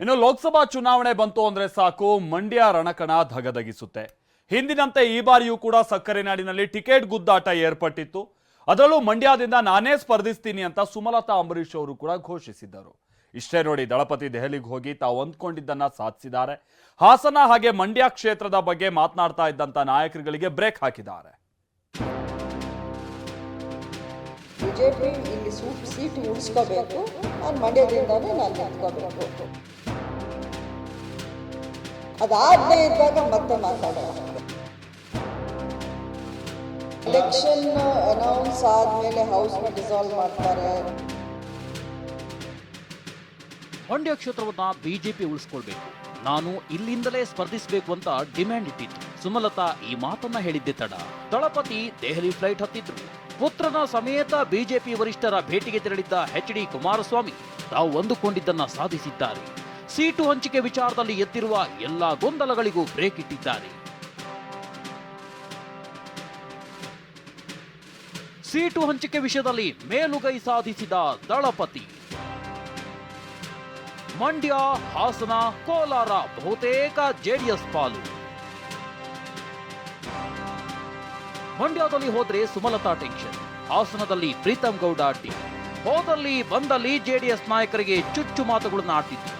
ಇನ್ನು ಲೋಕಸಭಾ ಚುನಾವಣೆ ಬಂತು ಅಂದ್ರೆ ಸಾಕು, ಮಂಡ್ಯ ರಣಕಣ ಧಗಧಗಿಸುತ್ತೆ. ಹಿಂದಿನಂತೆ ಈ ಬಾರಿಯೂ ಕೂಡ ಸಕ್ಕರೆ ನಾಡಿನಲ್ಲಿ ಟಿಕೆಟ್ ಗುದ್ದಾಟ ಏರ್ಪಟ್ಟಿತ್ತು. ಅದರಲ್ಲೂ ಮಂಡ್ಯದಿಂದ ನಾನೇ ಸ್ಪರ್ಧಿಸ್ತೀನಿ ಅಂತ ಸುಮಲತಾ ಅಂಬರೀಶ್ ಅವರು ಕೂಡ ಘೋಷಿಸಿದ್ದರು. ಇಷ್ಟೇ ನೋಡಿ, ದಳಪತಿ ದೆಹಲಿಗೆ ಹೋಗಿ ತಾವು ಅಂದ್ಕೊಂಡಿದ್ದನ್ನ ಸಾಧಿಸಿದ್ದಾರೆ. ಹಾಸನ ಹಾಗೆ ಮಂಡ್ಯ ಕ್ಷೇತ್ರದ ಬಗ್ಗೆ ಮಾತನಾಡ್ತಾ ಇದ್ದಂತ ನಾಯಕರುಗಳಿಗೆ ಬ್ರೇಕ್ ಹಾಕಿದ್ದಾರೆ. ಬಿಜೆಪಿ ಇಲ್ಲಿ ಸೂಟ್ ಸೀಟ್ ಉಳಿಸ್ಕೋಬೇಕು. ನಾನು ಮಂಡ್ಯದಿಂದಾನೇ ನಾನು ನಿಂತ್ಕೋಬೇಕು. ಅದಾಗದೇ ಇದ್ದಾಗ ಮತ್ತೆ ಮಾತಾಡೋಣ. ಎಲೆಕ್ಷನ್ ಅನೌನ್ಸ್ ಆದಮೇಲೆ ಹೌಸ್ನ ಡಿಸಾಲ್ವ್ ಮಾಡ್ತಾರೆ. ಮಂಡ್ಯ ಕ್ಷೇತ್ರವನ್ನ ಬಿಜೆಪಿ ಉಳಿಸ್ಕೊಳ್ಬೇಕು. ನಾನು ಇಲ್ಲಿಂದಲೇ ಸ್ಪರ್ಧಿಸಬೇಕು ಅಂತ ಡಿಮ್ಯಾಂಡ್ ಇಟ್ಟಿತ್ತು. ಸುಮಲತಾ ಈ ಮಾತನ್ನ ಹೇಳಿದ್ದೆ ತಡ. ದಳಪತಿ ದೆಹಲಿ ಫ್ಲೈಟ್ ಹತ್ತಿದ್ರು. ಪುತ್ರನ ಸಮೇತ ಬಿಜೆಪಿ ವರಿಷ್ಠರ ಭೇಟಿಗೆ ತೆರಳಿದ್ದ ಎಚ್ ಡಿ ಕುಮಾರಸ್ವಾಮಿ, ತಾವು ಅಂದುಕೊಂಡಿದ್ದನ್ನ ಸಾಧಿಸಿದ್ದಾರೆ. ಸೀಟು ಹಂಚಿಕೆ ವಿಚಾರದಲ್ಲಿ ಎತ್ತಿರುವ ಎಲ್ಲಾ ಗೊಂದಲಗಳಿಗೂ ಬ್ರೇಕ್ ಇಟ್ಟಿದ್ದಾರೆ. ಸೀಟು ಹಂಚಿಕೆ ವಿಷಯದಲ್ಲಿ ಮೇಲುಗೈ ಸಾಧಿಸಿದ ದಳಪತಿ. ಮಂಡ್ಯ, ಹಾಸನ, ಕೋಲಾರ, ಬಹುತೇಕ ಜೆಡಿಎಸ್ ಪಾಲು. ಮಂಡ್ಯದಲ್ಲಿ ಹೋದ್ರೆ ಸುಮಲತಾ ಟೆನ್ಷನ್ ಹಾಸನದಲ್ಲಿ ಪ್ರೀತಂ ಗೌಡ ಅಡ್ಡಿ ಹೋದಲ್ಲಿ ಬಂದಲ್ಲಿ ಜೆಡಿಎಸ್ ನಾಯಕರಿಗೆ ಚುಚ್ಚು ಮಾತುಗಳನ್ನು ಆಡ್ತಿದ್ರು.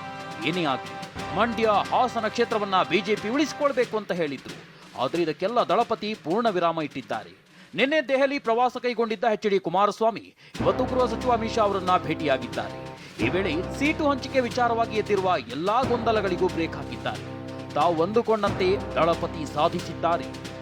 ಏನೇ ಆಗಲಿ, ಮಂಡ್ಯ ಹಾಸನ ಕ್ಷೇತ್ರವನ್ನ ಬಿಜೆಪಿ ಉಳಿಸಿಕೊಳ್ಬೇಕು ಅಂತ ಹೇಳಿದ್ರು. ಆದ್ರೆ ಇದಕ್ಕೆಲ್ಲ ದಳಪತಿ ಪೂರ್ಣ ವಿರಾಮ ಇಟ್ಟಿದ್ದಾರೆ. ನಿನ್ನೆ ದೆಹಲಿ ಪ್ರವಾಸ ಕೈಗೊಂಡಿದ್ದ ಎಚ್ ಡಿ ಕುಮಾರಸ್ವಾಮಿ, ಇವತ್ತು ಗೃಹ ಸಚಿವ ಅಮಿತ್ ಶಾ ಅವರನ್ನ ಭೇಟಿಯಾಗಿದ್ದಾರೆ. ಈ ವೇಳೆ ಸೀಟು ಹಂಚಿಕೆ ವಿಚಾರವಾಗಿ ಎದ್ದಿರುವ ಎಲ್ಲಾ ಗೊಂದಲಗಳಿಗೂ ಬ್ರೇಕ್ ಹಾಕಿದ್ದಾರೆ. ತಾವು ಅಂದುಕೊಂಡಂತೆ ದಳಪತಿ ಸಾಧಿಸಿದ್ದಾರೆ.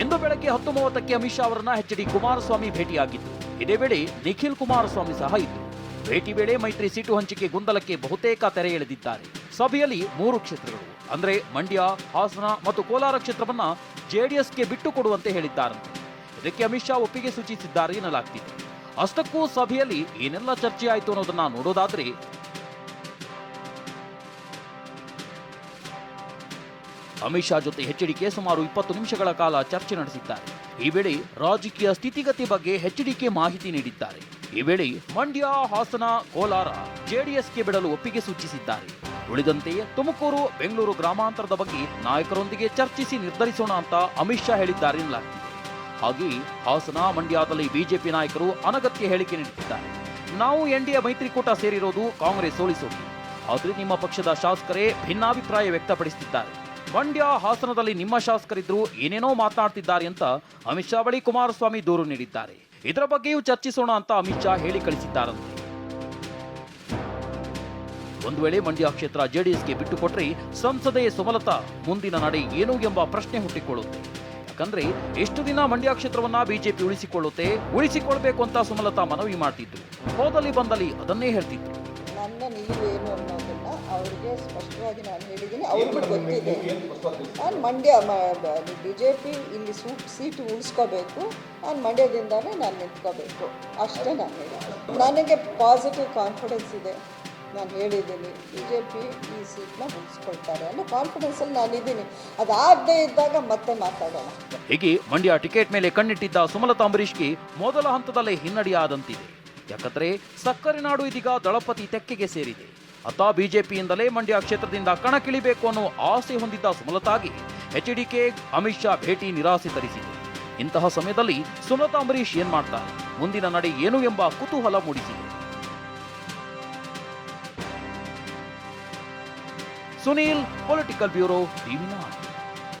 ಇಂದು ಬೆಳಗ್ಗೆ ಹತ್ತು ಮೂವತ್ತಕ್ಕೆ ಅಮಿತ್ ಶಾ ಅವರನ್ನ ಎಚ್ ಡಿ ಕುಮಾರಸ್ವಾಮಿ ಭೇಟಿಯಾಗಿದ್ದು ಇದೇ ವೇಳೆ ನಿಖಿಲ್ ಕುಮಾರಸ್ವಾಮಿ ಸಹ ಇದ್ದು ಭೇಟಿ ವೇಳೆ ಮೈತ್ರಿ ಸೀಟು ಹಂಚಿಕೆ ಗೊಂದಲಕ್ಕೆ ಬಹುತೇಕ ತೆರೆ ಎಳೆದಿದ್ದಾರೆ. ಸಭೆಯಲ್ಲಿ ಮೂರು ಕ್ಷೇತ್ರಗಳು, ಅಂದ್ರೆ ಮಂಡ್ಯ, ಹಾಸನ ಮತ್ತು ಕೋಲಾರ ಕ್ಷೇತ್ರವನ್ನ ಜೆಡಿಎಸ್ಗೆ ಬಿಟ್ಟು ಕೊಡುವಂತೆ ಹೇಳಿದ್ದಾರಂತೆ. ಇದಕ್ಕೆ ಅಮಿತ್ ಶಾ ಒಪ್ಪಿಗೆ ಸೂಚಿಸಿದ್ದಾರೆ ಎನ್ನಲಾಗ್ತಿದೆ. ಅಷ್ಟಕ್ಕೂ ಸಭೆಯಲ್ಲಿ ಏನೆಲ್ಲ ಚರ್ಚೆ ಆಯಿತು ಅನ್ನೋದನ್ನ ನೋಡೋದಾದ್ರೆ ಅಮಿತ್ ಶಾ ಜೊತೆ ಎಚ್ಡಿಕೆ ಸುಮಾರು ಇಪ್ಪತ್ತು ನಿಮಿಷಗಳ ಕಾಲ ಚರ್ಚೆ ನಡೆಸಿದ್ದಾರೆ. ಈ ವೇಳೆ ರಾಜಕೀಯ ಸ್ಥಿತಿಗತಿ ಬಗ್ಗೆ ಎಚ್ಡಿಕೆ ಮಾಹಿತಿ ನೀಡಿದ್ದಾರೆ. ಈ ವೇಳೆ ಮಂಡ್ಯ, ಹಾಸನ, ಕೋಲಾರ, ಜೆಡಿಎಸ್ಗೆ ಬಿಡಲು ಒಪ್ಪಿಗೆ ಸೂಚಿಸಿದ್ದಾರೆ. ಉಳಿದಂತೆ ತುಮಕೂರು, ಬೆಂಗಳೂರು ಗ್ರಾಮಾಂತರದ ಬಗ್ಗೆ ನಾಯಕರೊಂದಿಗೆ ಚರ್ಚಿಸಿ ನಿರ್ಧರಿಸೋಣ ಅಂತ ಅಮಿತ್ ಶಾ ಹೇಳಿದ್ದಾರೆ ಹಾಗೆಯೇ ಹಾಸನ, ಮಂಡ್ಯದಲ್ಲಿ ಬಿಜೆಪಿ ನಾಯಕರು ಅನಗತ್ಯ ಹೇಳಿಕೆ ನೀಡುತ್ತಿದ್ದಾರೆ. ನಾವು ಎನ್ಡಿಎ ಮೈತ್ರಿಕೂಟ ಸೇರಿರೋದು ಕಾಂಗ್ರೆಸ್ ಸೋಲಿಸೋಕೆ. ಆದರೆ ನಿಮ್ಮ ಪಕ್ಷದ ಶಾಸಕರೇ ಭಿನ್ನಾಭಿಪ್ರಾಯ ವ್ಯಕ್ತಪಡಿಸುತ್ತಿದ್ದಾರೆ. ಮಂಡ್ಯ ಹಾಸನದಲ್ಲಿ ನಿಮ್ಮ ಶಾಸಕರಿದ್ರು ಏನೇನೋ ಮಾತನಾಡ್ತಿದ್ದಾರೆ ಅಂತ ಅಮಿತ್ ಶಾ ಬಳಿ ಕುಮಾರಸ್ವಾಮಿ ದೂರು ನೀಡಿದ್ದಾರೆ. ಇದರ ಬಗ್ಗೆಯೂ ಚರ್ಚಿಸೋಣ ಅಂತ ಅಮಿತ್ ಶಾ ಹೇಳಿ ಕಳಿಸಿದ್ದಾರಂತೆ. ಒಂದು ವೇಳೆ ಮಂಡ್ಯ ಕ್ಷೇತ್ರ ಜೆಡಿಎಸ್ಗೆ ಬಿಟ್ಟುಕೊಟ್ರೆ ಸಂಸದೆ ಸುಮಲತಾ ಮುಂದಿನ ನಡೆ ಏನು ಎಂಬ ಪ್ರಶ್ನೆ ಹುಟ್ಟಿಕೊಳ್ಳುತ್ತೆ. ಯಾಕಂದ್ರೆ ಎಷ್ಟು ದಿನ ಮಂಡ್ಯ ಕ್ಷೇತ್ರವನ್ನ ಬಿಜೆಪಿ ಉಳಿಸಿಕೊಳ್ಳುತ್ತೆ, ಉಳಿಸಿಕೊಳ್ಬೇಕು ಅಂತ ಸುಮಲತಾ ಮನವಿ ಮಾಡ್ತಿದ್ರು. ಹೋದಲ್ಲಿ ಬಂದಲ್ಲಿ ಅದನ್ನೇ ಹೇಳ್ತಿದ್ರು. ಅವ್ರಿಗೆ ಸ್ಪಷ್ಟವಾಗಿ ನಾನು ಹೇಳಿದ್ದೀನಿ. ಅವ್ರಿಗೂ ಗೊತ್ತಿದೆ. ನಾನು ಮಂಡ್ಯ ಬಿ ಜೆ ಪಿ ಇಲ್ಲಿ ಸೂಟ್ ಸೀಟ್ ಉಳಿಸ್ಕೋಬೇಕು. ನಾನು ಮಂಡ್ಯದಿಂದಲೇ ನಾನು ನಿಂತ್ಕೋಬೇಕು. ಅಷ್ಟೇ ನಾನು ಹೇಳಿದ್ದೀನಿ ನನಗೆ ಪಾಸಿಟಿವ್ ಕಾನ್ಫಿಡೆನ್ಸ್ ಇದೆ. ನಾನು ಹೇಳಿದ್ದೀನಿ. ಬಿ ಜೆ ಪಿ ಈ ಸೀಟ್ನ ಉಳಿಸ್ಕೊಳ್ತಾರೆ ಅನ್ನೋ ಕಾನ್ಫಿಡೆನ್ಸಲ್ಲಿ ನಾನಿದ್ದೀನಿ ಅದಾಗದೇ ಇದ್ದಾಗ ಮತ್ತೆ ಮಾತಾಡೋಣ. ಹೀಗೆ ಮಂಡ್ಯ ಟಿಕೆಟ್ ಮೇಲೆ ಕಣ್ಣಿಟ್ಟಿದ್ದ ಸುಮಲತಾ ಅಂಬರೀಷ್ಗೆ ಮೊದಲ ಹಂತದಲ್ಲೇ ಹಿನ್ನಡೆಯಾದಂತಿದೆ. ಯಾಕಂದ್ರೆ ಸಕ್ಕರೆ ನಾಡು ಇದೀಗ ದಳಪತಿ ತೆಕ್ಕೆಗೆ ಸೇರಿದೆ. ಅತ್ತ ಬಿಜೆಪಿಯಿಂದಲೇ ಮಂಡ್ಯ ಕ್ಷೇತ್ರದಿಂದ ಕಣಕ್ಕಿಳಿಬೇಕು ಅನ್ನೋ ಆಸೆ ಹೊಂದಿದ್ದ ಸುಮಲತಾಗೆ ಎಚ್ಡಿಕೆ ಅಮಿತ್ ಶಾ ಭೇಟಿ ನಿರಾಸೆ ತರಿಸಿದೆ. ಇಂತಹ ಸಮಯದಲ್ಲಿ ಸುಮಲತಾ ಅಂಬರೀಶ್ ಏನ್ ಮಾಡ್ತಾರೆ? ಮುಂದಿನ ನಡೆ ಏನು ಎಂಬ ಕುತೂಹಲ ಮೂಡಿಸಿದೆ. Sunil political bureau TV